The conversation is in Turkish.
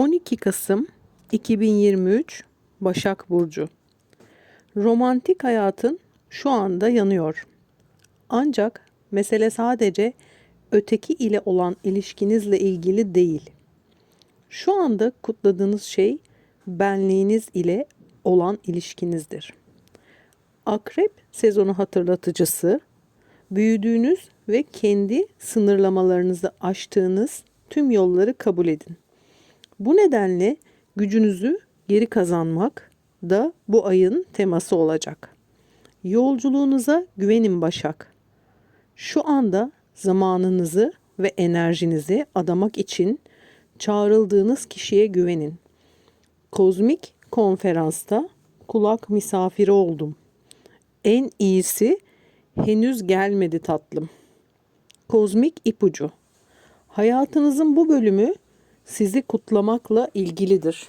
12 Kasım 2023 Başak Burcu Romantik hayatın şu anda yanıyor. Ancak mesele sadece öteki ile olan ilişkinizle ilgili değil. Şu anda kutladığınız şey benliğiniz ile olan ilişkinizdir. Akrep sezonu hatırlatıcısı, büyüdüğünüz ve kendi sınırlamalarınızı aştığınız tüm yolları kabul edin. Bu nedenle gücünüzü geri kazanmak da bu ayın teması olacak. Yolculuğunuza güvenin Başak. Şu anda zamanınızı ve enerjinizi adamak için çağrıldığınız kişiye güvenin. Kozmik konferansta kulak misafiri oldum. En iyisi henüz gelmedi tatlım. Kozmik ipucu. Hayatınızın bu bölümü sizi kutlamakla ilgilidir.